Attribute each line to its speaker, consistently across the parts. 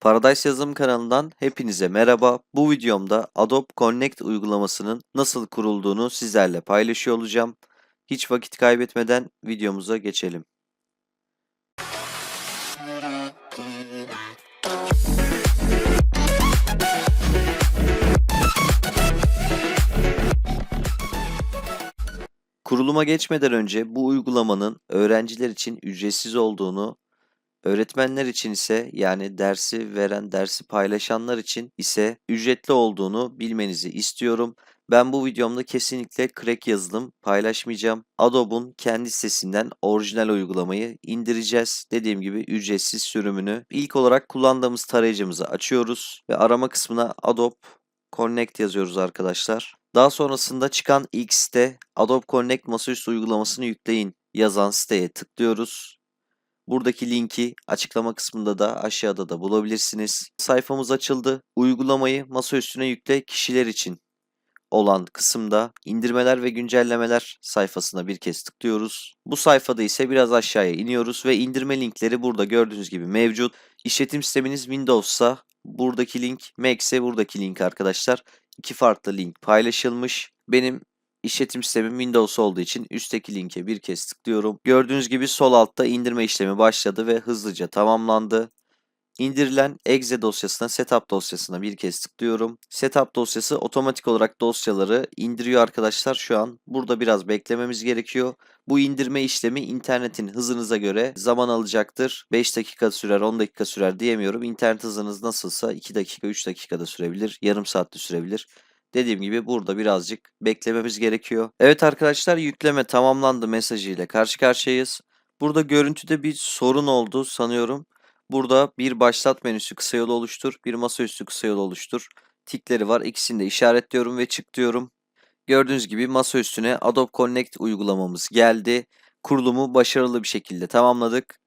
Speaker 1: Paradise Yazılım kanalından hepinize merhaba. Bu videomda Adobe Connect uygulamasının nasıl kurulduğunu sizlerle paylaşıyor olacağım. Hiç vakit kaybetmeden videomuza geçelim. Kuruluma geçmeden önce bu uygulamanın öğrenciler için ücretsiz olduğunu, öğretmenler için ise yani dersi veren, dersi paylaşanlar için ise ücretli olduğunu bilmenizi istiyorum. Ben bu videomda kesinlikle crack yazılım paylaşmayacağım. Adobe'un kendi sitesinden orijinal uygulamayı indireceğiz. Dediğim gibi ücretsiz sürümünü. İlk olarak kullandığımız tarayıcımızı açıyoruz ve arama kısmına Adobe Connect yazıyoruz arkadaşlar. Daha sonrasında çıkan ilk site Adobe Connect masaüstü uygulamasını yükleyin yazan siteye tıklıyoruz. Buradaki linki açıklama kısmında da aşağıda da bulabilirsiniz. Sayfamız açıldı. Uygulamayı masaüstüne yükle kişiler için olan kısımda indirmeler ve güncellemeler sayfasına bir kez tıklıyoruz. Bu sayfada ise biraz aşağıya iniyoruz ve indirme linkleri burada gördüğünüz gibi mevcut. İşletim sisteminiz Windows'sa buradaki link, Mac ise buradaki link arkadaşlar. İki farklı link paylaşılmış. Benim işletim sistemim Windows olduğu için üstteki linke bir kez tıklıyorum. Gördüğünüz gibi sol altta indirme işlemi başladı ve hızlıca tamamlandı. İndirilen exe dosyasına, setup dosyasına bir kez tıklıyorum. Setup dosyası otomatik olarak dosyaları indiriyor arkadaşlar şu an. Burada biraz beklememiz gerekiyor. Bu indirme işlemi internetin hızınıza göre zaman alacaktır. 5 dakika sürer, 10 dakika sürer diyemiyorum. İnternet hızınız nasılsa 2 dakika, 3 dakikada sürebilir, yarım saatte sürebilir. Dediğim gibi burada birazcık beklememiz gerekiyor. Evet arkadaşlar yükleme tamamlandı mesajıyla karşı karşıyayız. Burada görüntüde bir sorun oldu sanıyorum. Burada bir başlat menüsü kısa yol oluştur, bir masaüstü kısa yol oluştur. Tikleri var. İkisini de işaretliyorum ve çık diyorum. Gördüğünüz gibi masa üstüne Adobe Connect uygulamamız geldi. Kurulumu başarılı bir şekilde tamamladık.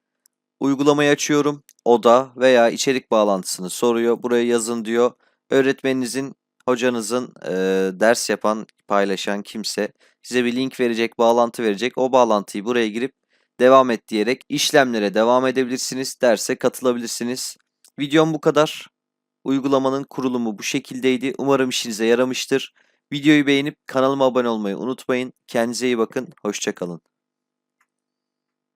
Speaker 1: Uygulamayı açıyorum. Oda veya içerik bağlantısını soruyor. Buraya yazın diyor. Öğretmeninizin, hocanızın e, ders yapan, paylaşan kimse size bir link verecek, bağlantı verecek. O bağlantıyı buraya girip devam et diyerek işlemlere devam edebilirsiniz. Derse katılabilirsiniz. Videom bu kadar. Uygulamanın kurulumu bu şekildeydi. Umarım işinize yaramıştır. Videoyu beğenip kanalıma abone olmayı unutmayın. Kendinize iyi bakın. Hoşçakalın.